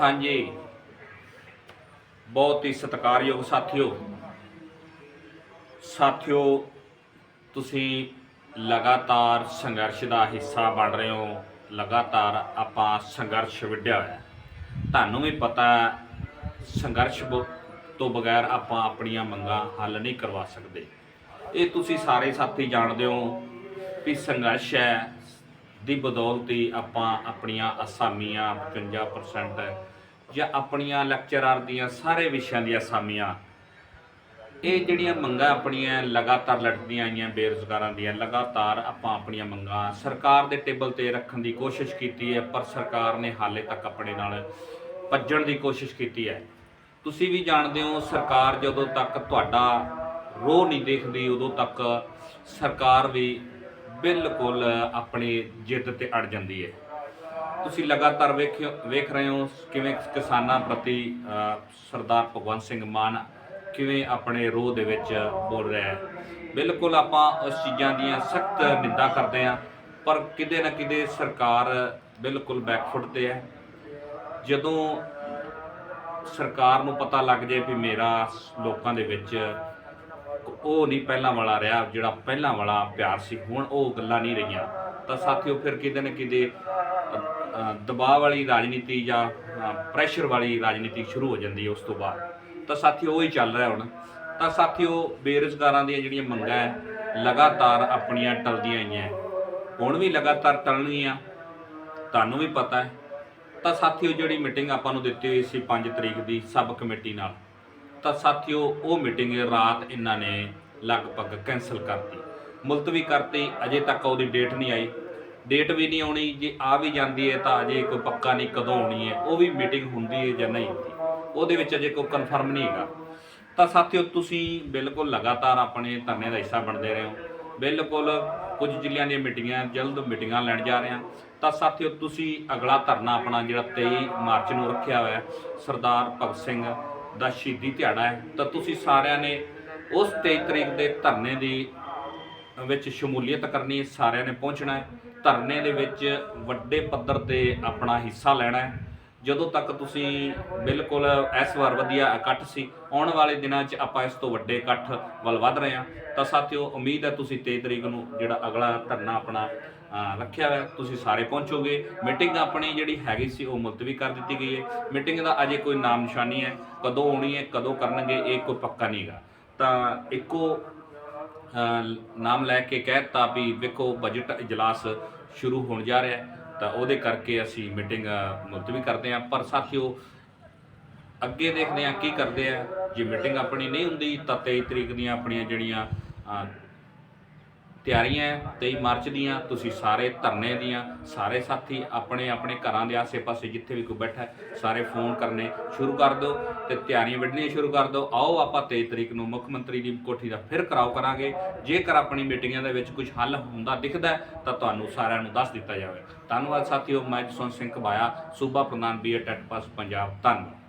ਹਾਂਜੀ। ਬਹੁਤ ਹੀ ਸਤਿਕਾਰਯੋਗ ਸਾਥੀਓ। ਸਾਥੀਓ ਤੁਸੀਂ ਲਗਾਤਾਰ ਸੰਘਰਸ਼ ਦਾ ਹਿੱਸਾ ਬਣ ਰਹੇ ਹੋ। ਲਗਾਤਾਰ ਆਪਾਂ ਸੰਘਰਸ਼ ਵਿੱਢਿਆ ਹੋਇਆ ਤੁਹਾਨੂੰ ਵੀ ਪਤਾ ਹੈ, ਸੰਘਰਸ਼ ਤੋਂ ਬਗੈਰ ਆਪਾਂ ਆਪਣੀਆਂ ਮੰਗਾਂ ਹੱਲ ਨਹੀਂ ਕਰਵਾ ਸਕਦੇ। ਇਹ ਤੁਸੀਂ ਸਾਰੇ ਸਾਥੀ ਜਾਣਦੇ ਹੋ ਕਿ ਸੰਘਰਸ਼ ਹੈ ਦੀ ਬਦੌਲਤ ਹੀ ਆਪਾਂ ਆਪਣੀਆਂ ਅਸਾਮੀਆਂ 55% ਜਾਂ ਆਪਣੀਆਂ ਲੈਕਚਰਰ ਦੀਆਂ ਸਾਰੇ ਵਿਸ਼ਿਆਂ ਦੀਆਂ ਅਸਾਮੀਆਂ। ਇਹ ਜਿਹੜੀਆਂ ਮੰਗਾਂ ਆਪਣੀਆਂ ਲਗਾਤਾਰ ਲਟਕਦੀਆਂ ਆਈਆਂ ਬੇਰੁਜ਼ਗਾਰਾਂ ਦੀਆਂ, ਲਗਾਤਾਰ ਆਪਾਂ ਆਪਣੀਆਂ ਮੰਗਾਂ ਸਰਕਾਰ ਦੇ ਟੇਬਲ ਤੇ ਰੱਖਣ ਦੀ ਕੋਸ਼ਿਸ਼ ਕੀਤੀ ਹੈ, ਪਰ ਸਰਕਾਰ ਨੇ ਹਾਲੇ ਤੱਕ ਆਪਣੇ ਨਾਲ ਭੱਜਣ ਦੀ ਕੋਸ਼ਿਸ਼ ਕੀਤੀ ਹੈ। ਤੁਸੀਂ ਵੀ ਜਾਣਦੇ ਹੋ, ਸਰਕਾਰ ਜਦੋਂ ਤੱਕ ਤੁਹਾਡਾ ਰੋਹ ਨਹੀਂ ਦੇਖਦੀ, ਉਦੋਂ ਤੱਕ ਸਰਕਾਰ ਵੀ ਬਿਲਕੁਲ ਆਪਣੀ ਜਿੱਦ ਤੇ ਅੜ ਜਾਂਦੀ ਹੈ। ਤੁਸੀਂ ਲਗਾਤਾਰ ਵੇਖਿਓ, ਵੇਖ ਰਹੇ ਹੋ ਕਿਵੇਂ ਕਿਸਾਨਾਂ ਪ੍ਰਤੀ ਸਰਦਾਰ ਭਗਵੰਤ ਸਿੰਘ ਮਾਨ ਕਿਵੇਂ ਆਪਣੇ ਰੋਹ ਦੇ ਵਿੱਚ ਬੋਲ ਰਿਹਾ ਹੈ। ਬਿਲਕੁਲ ਆਪਾਂ ਉਸ ਚੀਜ਼ਾਂ ਦੀਆਂ ਸਖਤ ਨਿੰਦਾ ਕਰਦੇ ਹਾਂ, ਪਰ ਕਿਤੇ ਨਾ ਕਿਤੇ ਸਰਕਾਰ ਬਿਲਕੁਲ ਬੈਕਫੁੱਟ ਤੇ ਹੈ। ਜਦੋਂ ਸਰਕਾਰ ਨੂੰ ਪਤਾ ਲੱਗ ਜਾਏ ਵੀ ਮੇਰਾ ਲੋਕਾਂ ਦੇ ਵਿੱਚ ਉਹ ਨਹੀਂ ਪਹਿਲਾਂ ਵਾਲਾ ਰਿਹਾ, ਜਿਹੜਾ ਪਹਿਲਾਂ ਵਾਲਾ ਪਿਆਰ ਸੀ, ਹੁਣ ਉਹ ਗੱਲਾਂ ਨਹੀਂ ਰਹੀਆਂ। ਤਾਂ ਸਾਥੀਓ, ਫਿਰ ਕਿਤੇ ਨਾ ਕਿਤੇ ਦਬਾਅ ਵਾਲੀ ਰਾਜਨੀਤੀ ਜਾਂ ਪ੍ਰੈਸ਼ਰ ਵਾਲੀ ਰਾਜਨੀਤੀ ਸ਼ੁਰੂ ਹੋ ਜਾਂਦੀ ਹੈ ਉਸ ਤੋਂ ਬਾਅਦ। ਤਾਂ ਸਾਥੀਓ, ਉਹ ਹੀ ਚੱਲ ਰਿਹਾ ਹੁਣ। ਤਾਂ ਸਾਥੀਓ, ਬੇਰੁਜ਼ਗਾਰਾਂ ਦੀਆਂ ਜਿਹੜੀਆਂ ਮੰਗਾਂ ਹੈ, ਲਗਾਤਾਰ ਆਪਣੀਆਂ ਟਲਦੀਆਂ ਆਈਆਂ ਹੁਣ ਵੀ ਲਗਾਤਾਰ ਟਲਣਗੀਆਂ, ਤੁਹਾਨੂੰ ਵੀ ਪਤਾ ਹੈ। ਤਾਂ ਸਾਥੀਓ, ਜਿਹੜੀ ਮੀਟਿੰਗ ਆਪਾਂ ਨੂੰ ਦਿੱਤੀ ਹੋਈ ਸੀ 5 ਤਰੀਕ ਦੀ, ਸਬ ਕਮੇਟੀ ਨਾਲ ਤਾਂ ਸਾਥੀਓ, ਉਹ ਮੀਟਿੰਗ ਰਾਤ ਇਹਨਾਂ ਨੇ ਲਗਭਗ ਕੈਨਸਲ ਕਰਤੀ। ਮੁਲਤਵੀ ਕਰਤੀ, ਅਜੇ ਤੱਕ ਉਹਦੀ ਡੇਟ ਨਹੀਂ ਆਈ। ਡੇਟ ਵੀ ਨਹੀਂ ਆਉਣੀ, ਜੇ ਆ ਵੀ ਜਾਂਦੀ ਹੈ ਤਾਂ ਅਜੇ ਕੋਈ ਪੱਕਾ ਨਹੀਂ ਕਦੋਂ ਆਉਣੀ ਹੈ, ਉਹ ਵੀ ਮੀਟਿੰਗ ਹੁੰਦੀ ਹੈ ਜਾਂ ਨਹੀਂ ਹੁੰਦੀ, ਉਹਦੇ ਵਿੱਚ ਅਜੇ ਕੋਈ ਕਨਫਰਮ ਨਹੀਂ ਹੈਗਾ। ਤਾਂ ਸਾਥੀਓ, ਤੁਸੀਂ ਬਿਲਕੁਲ ਲਗਾਤਾਰ ਆਪਣੇ ਧਰਨੇ ਦਾ ਹਿੱਸਾ ਬਣਦੇ ਰਹੇ ਹੋ। ਬਿਲਕੁਲ ਕੁਝ ਜ਼ਿਲ੍ਹਿਆਂ ਦੀਆਂ ਮੀਟਿੰਗਾਂ, ਜਲਦ ਮੀਟਿੰਗਾਂ ਲੈਣ ਜਾ ਰਹੇ ਹਾਂ। ਤਾਂ ਸਾਥੀਓ, ਤੁਸੀਂ ਅਗਲਾ ਧਰਨਾ ਆਪਣਾ ਜਿਹੜਾ 23 ਮਾਰਚ ਨੂੰ ਰੱਖਿਆ ਹੋਇਆ ਸਰਦਾਰ ਭਗਤ ਸਿੰਘ ਦਾ ਸ਼ਹੀਦੀ ਦਿਹਾੜਾ ਹੈ, ਤਾਂ ਤੁਸੀਂ ਸਾਰਿਆਂ ਨੇ ਉਸ 23 ਤਰੀਕ ਦੇ ਧਰਨੇ ਦੀ ਵਿੱਚ ਸ਼ਮੂਲੀਅਤ ਕਰਨੀ ਹੈ, ਸਾਰਿਆਂ ਨੇ ਪਹੁੰਚਣਾ ਹੈ। ਧਰਨੇ ਦੇ ਵਿੱਚ ਵੱਡੇ ਪੱਧਰ ਤੇ ਆਪਣਾ ਹਿੱਸਾ ਲੈਣਾ ਹੈ। ਜਦੋਂ ਤੱਕ ਤੁਸੀਂ ਬਿਲਕੁਲ ਇਸ ਵਾਰ ਵਧੀਆ ਇਕੱਠ ਸੀ, ਆਉਣ ਵਾਲੇ ਦਿਨਾਂ 'ਚ ਆਪਾਂ ਇਸ ਤੋਂ ਵੱਡੇ ਇਕੱਠ ਵੱਲ ਵਧ ਰਹੇ ਹਾਂ। ਤਾਂ ਸਾਥੀਓ, ਉਮੀਦ ਹੈ ਤੁਸੀਂ 23 ਤਰੀਕ ਨੂੰ ਜਿਹੜਾ ਅਗਲਾ ਧਰਨਾ ਆਪਣਾ ਰੱਖਿਆ ਹੋਇਆ, ਤੁਸੀਂ ਸਾਰੇ ਪਹੁੰਚੋਗੇ। ਮੀਟਿੰਗ ਆਪਣੀ ਜਿਹੜੀ ਹੈਗੀ ਸੀ, ਉਹ ਮੁਲਤਵੀ ਕਰ ਦਿੱਤੀ ਗਈ ਹੈ। ਮੀਟਿੰਗ ਦਾ ਅਜੇ ਕੋਈ ਨਾਮ ਨਿਸ਼ਾਨੀ ਹੈ, ਕਦੋਂ ਹੋਣੀ ਹੈ, ਕਦੋਂ ਕਰਨਗੇ, ਇਹ ਕੋਈ ਪੱਕਾ ਨਹੀਂਗਾ ਤਾਂ ਇੱਕੋ ਨਾਮ ਲੈ ਕੇ ਕਹਿਤਾ ਵੀ ਵੇਖੋ ਬਜਟ ਇਜਲਾਸ ਸ਼ੁਰੂ ਹੋਣ ਜਾ ਰਿਹਾ ਹੈ। ਤਾਂ ਉਹਦੇ ਕਰਕੇ ਅਸੀਂ ਮੀਟਿੰਗ ਮੁਲਤਵੀ ਕਰਦੇ ਹਾਂ। ਪਰ ਸਾਥੀਓ, ਅੱਗੇ ਦੇਖਦੇ ਹਾਂ ਕੀ ਕਰਦੇ ਆ। ਜੇ ਮੀਟਿੰਗ ਆਪਣੀ ਨਹੀਂ ਹੁੰਦੀ, ਤਾਂ 23 ਤਰੀਕ ਦੀਆਂ ਆਪਣੀਆਂ ਜਿਹੜੀਆਂ ਤਿਆਰੀਆਂ ਹੈ, 23 ਮਾਰਚ ਦੀਆਂ ਤੁਸੀਂ ਸਾਰੇ ਧਰਨੇ ਦੀਆਂ ਸਾਰੇ ਸਾਥੀ ਆਪਣੇ ਆਪਣੇ ਘਰਾਂ ਦੇ ਆਸੇ-ਪਾਸੇ ਜਿੱਥੇ ਵੀ ਕੋਈ ਬੈਠਾ ਸਾਰੇ ਫੋਨ ਕਰਨੇ ਸ਼ੁਰੂ ਕਰ ਦਿਓ ਤੇ ਤਿਆਰੀਆਂ ਵੱਢਣੀਆਂ ਸ਼ੁਰੂ ਕਰ ਦਿਓ। ਆਓ ਆਪਾਂ 23 ਤਰੀਕ ਨੂੰ ਮੁੱਖ ਮੰਤਰੀ ਦੀ ਕੋਠੀ ਦਾ ਫਿਰ ਕਰਾਓ ਕਰਾਂਗੇ। ਜੇਕਰ ਆਪਣੀ ਮੀਟਿੰਗਾਂ ਦੇ ਵਿੱਚ ਕੁਝ ਹੱਲ ਹੁੰਦਾ ਦਿਖਦਾ ਤਾਂ ਤੁਹਾਨੂੰ ਸਾਰਿਆਂ ਨੂੰ ਦੱਸ ਦਿੱਤਾ ਜਾਵੇ। ਧੰਨਵਾਦ ਸਾਥੀਓ ਮੈਂ ਜਸਵੰਤ ਸਿੰਘ ਘਬਾਇਆ ਸੂਬਾ ਪ੍ਰਧਾਨ ਬੀਏ ਟੈਟ ਪਾਸ ਪੰਜਾਬ। ਧੰਨਵਾਦ।